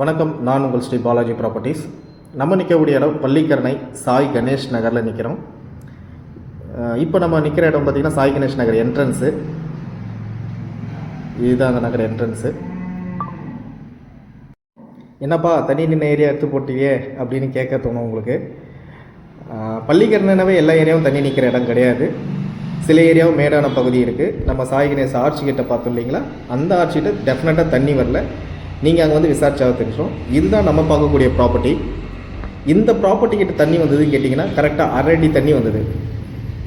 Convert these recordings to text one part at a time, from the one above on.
வணக்கம் நான் உங்கள் ஸ்ரீ பாலாஜி ப்ராப்பர்ட்டிஸ் நம்ம நிற்கக்கூடிய இடம் பள்ளிக்கரணை சாய் கணேஷ் நகரில் நிற்கிறோம் இப்போ நம்ம நிற்கிற இடம் பார்த்திங்கன்னா சாய் கணேஷ் நகர் என்ட்ரன்ஸு இதுதான் அந்த நகர் என்ட்ரன்ஸு என்னப்பா தனி நின்ன ஏரியா எடுத்து போட்டியே அப்படின்னு கேட்க தோணும் உங்களுக்கு. பள்ளிக்கரணைனாவே எல்லா ஏரியாவும் தண்ணி நிற்கிற இடம் கிடையாது. சில ஏரியாவும் மேடான பகுதி இருக்குது நம்ம சாய் கணேஷ் ஆர்ச்சி கிட்ட பார்த்தோம் இல்லைங்களா? அந்த ஆர்ச்சிகிட்ட டெஃபினட்டாக தண்ணி வரல. நீங்கள் அங்கே வந்து விசாரிச்சாக தெரிஞ்சிடும். இதுதான் நம்ம பார்க்கக்கூடிய ப்ராப்பர்ட்டி இந்த ப்ராப்பர்ட்டி கிட்ட தண்ணி வந்ததுன்னு கேட்டிங்கன்னா கரெக்டாக அரை அடி தண்ணி வந்தது.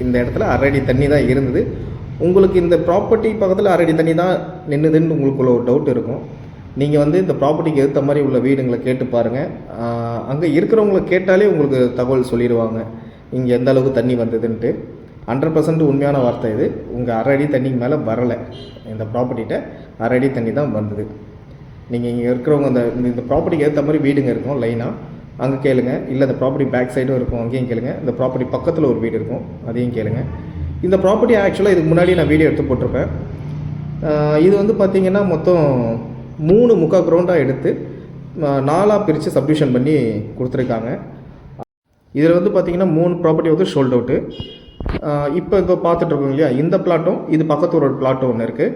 இந்த இடத்துல அரை அடி தண்ணி தான் இருந்தது. உங்களுக்கு இந்த ப்ராப்பர்ட்டி பக்கத்தில் அரடி தண்ணி தான் நின்றுதுன்னு உங்களுக்குள்ள ஒரு டவுட் இருக்கும். நீங்கள் வந்து இந்த ப்ராப்பர்ட்டிக்கு ஏற்ற மாதிரி உள்ள வீடுங்களை கேட்டு பாருங்கள் அங்கே இருக்கிறவங்கள கேட்டாலே உங்களுக்கு தகவல் சொல்லிடுவாங்க. இங்கே எந்த அளவுக்கு தண்ணி வந்ததுன்ட்டு. ஹண்ட்ரட் பர்சன்ட் உண்மையான வார்த்தை இது. உங்கள் அரை அடி தண்ணிக்கு மேலே வரலை. இந்த ப்ராப்பர்ட்டிகிட்ட அரை அடி தண்ணி தான் வந்தது. நீங்கள் இங்கே இருக்கிறவங்க அந்த இந்த- இந்த ப்ராப்பர்ட்டிக்கு ஏற்ற மாதிரி வீடுங்க இருக்கும் லைனாக அங்கே கேளுங்க. இல்லை இந்த ப்ராப்பர்ட்டி பேக் சைடும் இருக்கும் அங்கேயும் கேளுங்க. இந்த ப்ராப்பர்ட்டி பக்கத்தில் ஒரு வீடு இருக்கும் அதையும் கேளுங்க. இந்த ப்ராப்பர்ட்டி ஆக்சுவலாக இதுக்கு முன்னாடி நான் வீடியோ எடுத்து போட்டிருப்பேன். இது வந்து பார்த்திங்கன்னா மொத்தம் மூணு முக்கால் க்ரௌண்டாக எடுத்து நாலாக பிரித்து சப்டிஷன் பண்ணி கொடுத்துருக்காங்க. இதில் வந்து பார்த்தீங்கன்னா மூணு ப்ராப்பர்ட்டி வந்து ஷோல்ட் அவுட்டு இப்போ இப்போ பார்த்துட்ருக்கோம் இல்லையா? இந்த பிளாட்டும் இது பக்கத்து ஒரு பிளாட்டும் ஒன்று இருக்குது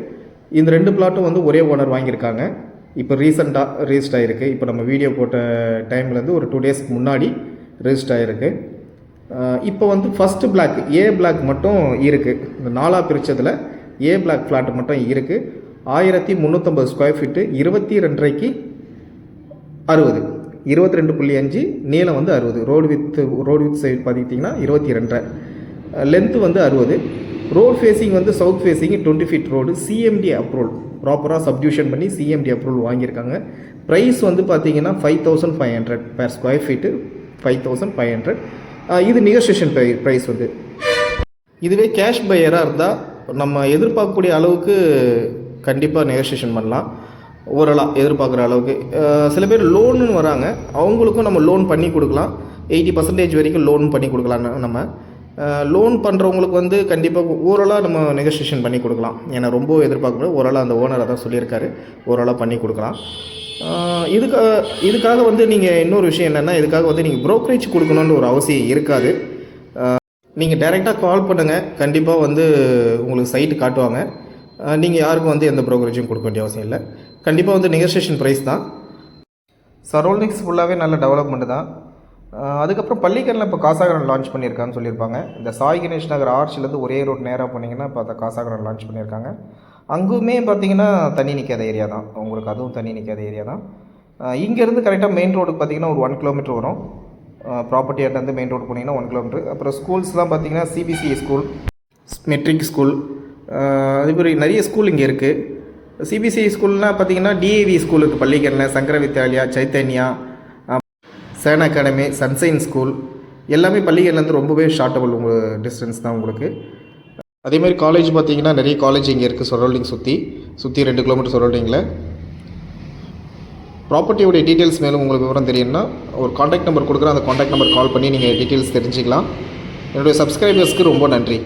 இந்த ரெண்டு பிளாட்டும் வந்து ஒரே ஓனர் வாங்கியிருக்காங்க. இப்போ ரீசெண்டாக ரெஜிஸ்ட் ஆகிருக்கு இப்போ நம்ம வீடியோ போட்ட டைம்லேருந்து ஒரு டூ டேஸ்க்கு முன்னாடி ரிஜிஸ்டர் ஆகிருக்கு இப்போ வந்து ஃபஸ்ட்டு பிளாக் ஏ பிளாக் மட்டும் இருக்குது இந்த நாலாக பிரித்ததில் ஏ பிளாக் ஃப்ளாட் மட்டும் இருக்குது ஆயிரத்தி முந்நூற்றம்பது ஸ்கொயர் ஃபீட்டு இருபத்தி ரெண்டரைக்கு அறுபது. இருபத்தி ரெண்டு புள்ளி அஞ்சு நீளம் வந்து அறுபது. Road width road width side பார்த்துக்கிட்டிங்கன்னா இருபத்தி ரெண்டரை. லென்த்து வந்து அறுபது. ரோட் ஃபேஸிங் வந்து south facing twenty feet road CMD approval ப்ராப்பராக சப்டியூஷன் பண்ணி சிஎம்டி அப்ரூவல் வாங்கியிருக்காங்க. ப்ரைஸ் வந்து பார்த்தீங்கன்னா five thousand five hundred per square feet five thousand five hundred இது நிகோசியேஷன் ப்ரைஸ் வந்து. இதுவே கேஷ் பையராக இருந்தால் நம்ம எதிர்பார்க்கக்கூடிய அளவுக்கு கண்டிப்பாக நெகோசியேஷன் பண்ணலாம். ஓரளவு எதிர்பார்க்குற அளவுக்கு. சில பேர் லோனுன்னு வராங்க. அவங்களுக்கும் நம்ம லோன் பண்ணி கொடுக்கலாம். எயிட்டி பர்சன்டேஜ் வரைக்கும் லோன் பண்ணி கொடுக்கலாம் நம்ம லோன் பண்ணுறவங்களுக்கு வந்து கண்டிப்பாக ஓரளாக நம்ம நெகோசியேஷன் பண்ணி கொடுக்கலாம். ஏன்னா ரொம்ப எதிர்பார்க்க முடியாது ஓரளாக அந்த ஓனர் அதான் சொல்லியிருக்காரு. ஓரளாக பண்ணி கொடுக்கலாம். இதுக்காக இதுக்காக வந்து நீங்கள் இன்னொரு விஷயம் என்னென்னா இதுக்காக வந்து நீங்கள் ப்ரோக்கரேஜ் கொடுக்கணுன்ற ஒரு அவசியம் இருக்காது. நீங்கள் டைரெக்டாக கால் பண்ணுங்கள் கண்டிப்பாக வந்து உங்களுக்கு சைட்டு காட்டுவாங்க. நீங்கள் யாருக்கும் வந்து எந்த ப்ரோக்கரேஜும் கொடுக்க வேண்டிய அவசியம் இல்லை. கண்டிப்பாக வந்து நெகோசியேஷன் ப்ரைஸ் தான். சரௌண்டிங்ஸ் ஃபுல்லாகவே நல்ல டெவலப்மெண்ட் தான். அதுக்கப்புறம் பள்ளிக்கரில் இப்போ காசாகரன் லான்ச் பண்ணியிருக்கான்னு சொல்லியிருப்பாங்க. இந்த சாய் கணேஷ் நகர் ஆர்ச்சிலேருந்து ஒரே ரோட் நேராக போனீங்கன்னா இப்போ அந்த காசாகரன் லான்ச் பண்ணியிருக்காங்க. அங்குமே பார்த்தீங்கன்னா தண்ணி நிற்காத ஏரியா தான். உங்களுக்கு அதுவும் தண்ணி நிற்காத ஏரியா தான். இங்கேருந்து கரெக்டாக மெயின் ரோடுக்கு பார்த்தீங்கன்னா ஒரு ஒன் கிலோமீட்டர் வரும். ப்ராப்பர்ட்டி வந்து மெயின் ரோடு போனீங்கன்னா ஒன் கிலோமீட்டர் அப்புறம் ஸ்கூல்ஸ்லாம் பார்த்தீங்கன்னா சிபிசிஐ ஸ்கூல் மெட்ரிக் ஸ்கூல் அதே மாதிரி நிறைய ஸ்கூல் இங்கே இருக்குது சிபிசிஐ ஸ்கூல்னால் பார்த்தீங்கன்னா டிஏவி ஸ்கூல் இருக்குது பள்ளிக்கரணை சங்கர வித்யாலயா சைத்தன்யா சேன் அகாடமி சன்சைன் ஸ்கூல் எல்லாமே பள்ளிகள்லேருந்து ரொம்பவே ஷார்ட்டபுள் உங்கள் டிஸ்டன்ஸ் தான் உங்களுக்கு. அதேமாதிரி காலேஜ் பார்த்தீங்கன்னா நிறைய காலேஜ் இங்கே இருக்குது சரௌண்டிங் சுற்றி சுற்றி ரெண்டு கிலோமீட்டர் சரௌண்டிங்கில் ப்ராப்பர்ட்டியோடைய டீட்டெயில்ஸ் மேலும் உங்களுக்கு விவரம் தெரியும்னா ஒரு காண்டாக்ட் நம்பர் கொடுக்குறேன். அந்த காண்டாக்ட் நம்பர் கால் பண்ணி நீங்கள் டீட்டெயில்ஸ் தெரிஞ்சுக்கலாம். என்னுடைய சப்ஸ்கிரைபர்ஸ்க்கு ரொம்ப நன்றி.